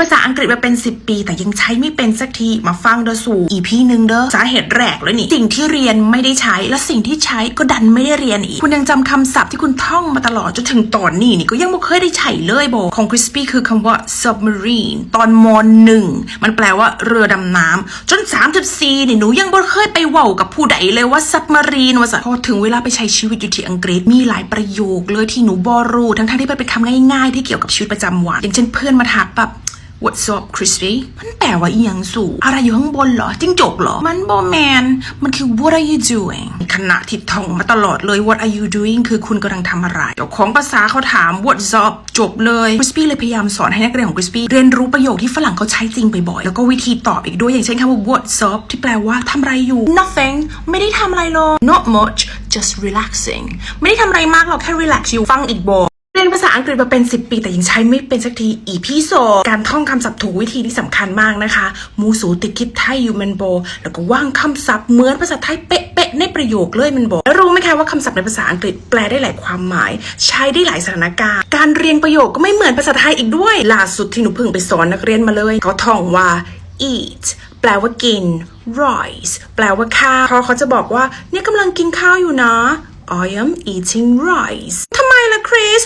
ภาษาอังกฤษมาเป็น 10 ปี แต่ยังใช้ไม่เป็นสักทีมาฟังเดอสู่อีพีหนึ่งเด้อสาเหตุแรกเลยนี่สิ่งที่เรียนไม่ได้ใช้และสิ่งที่ใช้ก็ดันไม่ได้เรียนอีก คุณยังจำคำศัพท์ที่คุณท่องมาตลอดจนถึงตอนนี้นี่ก็ยังไม่เคยได้ใช้เลยโบของคริสปี้คือคำว่า submarine ตอนมหนึ่งมันแปลว่าเรือดำน้ำจน 34นี่หนูยังบ่เคยไปเว้ากับผู้ใดเลยว่า submarine ว่าสัพอถึงเวลาไปใช้ชีวิตอยู่ที่อังกฤษมีหลายประโยคเลยที่หนูบอรู้ทั้งๆที่มันเป็นคำง่ายๆ ที่เกี่ยวกับชีวิตประจำวันอย่างเช่นเพื่อนมาทักแบบ What's up crispy มันแปลว่าอีหยังสูอะไรอยู่ข้างบนเหรอจิ้งจกเหรอ มันบอแมน มันคือ what are you doing ขณะที่ท่องมาตลอดเลย what are you doing คือคุณกำลังทำอะไร เจ้าของภาษาเขาถาม what's up จบเลย crispy เลยพยายามสอนให้นักเรียนของ crispy เรียนรู้ประโยคที่ฝรั่งเขาใช้จริงบ่อยๆ แล้วก็วิธีตอบอีกด้วยอย่างเช่นคำว่า what's up ที่แปลว่าทำอะไรอยู่ nothing ไม่ได้ทำอะไรเลย not much just relaxing ไม่ได้ทำอะไรมากหรอกแค่ relax อยู่ฟังอีกบอ นภาษาอังกฤษมาเป็น 10 ปีแต่ยังใช้ไม่เป็นสักทีอีพี่โซการท่องคำศัพท์ถูกวิธีที่สำคัญมากนะคะ มูสูติดคิดไทยยูแมนโบ แล้วก็ว่างคำศัพท์เหมือนภาษาไทยเป๊ะๆในประโยคเลยมันโบแล้วรู้ไหมคะว่าคำศัพท์ในภาษาอังกฤษแปลได้หลายความหมาย ใช้ได้หลายสถานการณ์ การเรียงประโยคก็ไม่เหมือนภาษาไทยอีกด้วย ล่าสุดที่หนูเพิ่งไปสอนนักเรียนมาเลย เขาท่องว่า eat แปลว่ากิน rice แปลว่าข้าวพอเขาจะบอกว่าเนี่ยกำลังกินข้าวอยู่นะ I am eating rice ทำไมล่ะคริส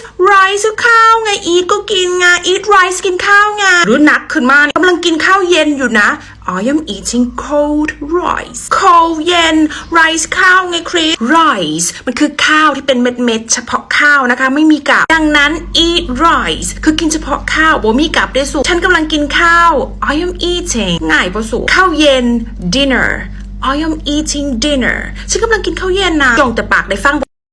rice คือข้าวไง eat ก็กินไง eat rice กินข้าวไงหรือนักขึ้นมากำลังกินข้าวเย็นอยู่นะ I am eating cold rice cold เย็น rice ข้าวไงคริส rice มันคือข้าวที่เป็นเม็ดๆเฉพาะข้าวนะคะ ไม่มีกับ ดังนั้น eat rice คือกินเฉพาะข้าวบ่มีกับได้สุฉันกำลังกินข้าว I am eating ง่ายปะสุข้าวเย็น dinner I am eating dinner ฉันกำลังกินข้าวเย็นนะจงแต่ปากได้ฟัง